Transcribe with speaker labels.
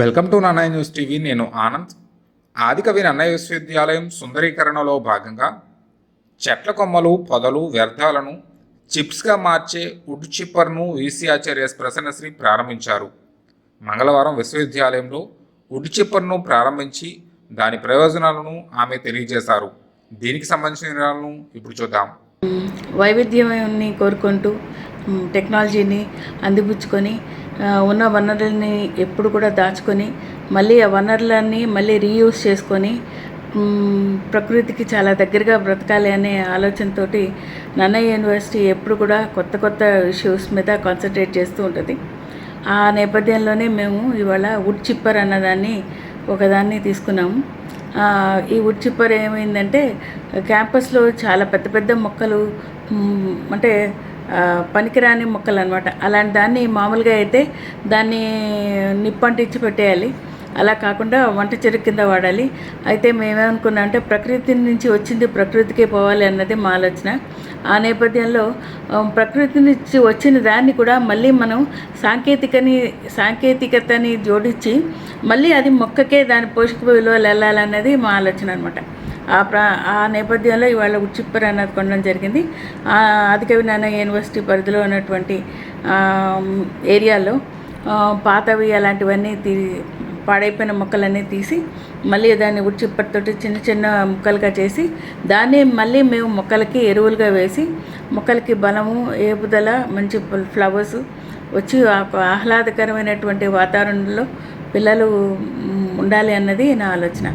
Speaker 1: Welcome to Nannaya news TV. నేను ఆనంద్. ఆదికవి నన్నయ్య విశ్వవిద్యాలయం సుందరీకరణలో భాగంగా చెట్ల కొమ్మలు పొదలు వ్యర్థాలను చిప్స్గా మార్చే వుడ్ చిప్పర్ను వీసీ ఆచార్య ప్రసన్నశ్రీ ప్రారంభించారు. మంగళవారం విశ్వవిద్యాలయంలో వుడ్ చిప్పర్ను ప్రారంభించి దాని ప్రయోజనాలను ఆమె తెలియజేశారు. దీనికి సంబంధించిన వివరాలను ఇప్పుడు చూద్దాం.
Speaker 2: వైవిధ్యాన్ని కోరుకుంటూ టెక్నాలజీని అందిపుచ్చుకొని ఉన్న వనరులని ఎప్పుడు కూడా దాచుకొని మళ్ళీ ఆ వనరులన్నీ మళ్ళీ రీయూస్ చేసుకొని ప్రకృతికి చాలా దగ్గరగా బ్రతకాలి అనే ఆలోచనతో నన్నయ్య యూనివర్సిటీ ఎప్పుడు కూడా కొత్త కొత్త ఇష్యూస్ మీద కాన్సన్ట్రేట్ చేస్తూ ఉంటుంది. ఆ నేపథ్యంలోనే మేము ఇవాళ వుడ్ చిప్పర్ అన్నదాన్ని ఒకదాన్ని తీసుకున్నాము ఈ వుడ్ చిప్పర్ ఏమైందంటే క్యాంపస్లో చాలా పెద్ద పెద్ద మొక్కలు అంటే పనికిరాని మొక్కలు అనమాట అలాంటి దాన్ని మామూలుగా అయితే దాన్ని నిప్పంటించి పెట్టేయాలి. అలా కాకుండా వంట చెరుకు కింద వాడాలి. అయితే మేమేమనుకున్నాం అంటే ప్రకృతి నుంచి వచ్చింది ప్రకృతికే పోవాలి అన్నది మా ఆలోచన. ఆ నేపథ్యంలో ప్రకృతి నుంచి వచ్చిన దాన్ని కూడా మళ్ళీ మనం సాంకేతికని సాంకేతికతని జోడించి మళ్ళీ అది మొక్కకే దాని పోషక విలువలు వెళ్ళాలన్నది మా ఆలోచన అనమాట ఆ ప్రా ఆ నేపథ్యంలో ఇవాళ ఉచ్చిప్పర్ అన్నది కొనడం జరిగింది. ఆ, ఆదికవి యూనివర్సిటీ పరిధిలో ఉన్నటువంటి ఏరియాలో పాతవి అలాంటివన్నీ తీ పాడైపోయిన మొక్కలన్నీ తీసి మళ్ళీ దాన్ని ఉచ్చిప్పటితోటి చిన్న చిన్న ముక్కలుగా చేసి దాన్ని మళ్ళీ మేము మొక్కలకి ఎరువులుగా వేసి మొక్కలకి బలము ఏపుదల మంచి ఫ్లవర్స్ వచ్చి ఆ ఆహ్లాదకరమైనటువంటి వాతావరణంలో పిల్లలు ఉండాలి అన్నది నా ఆలోచన.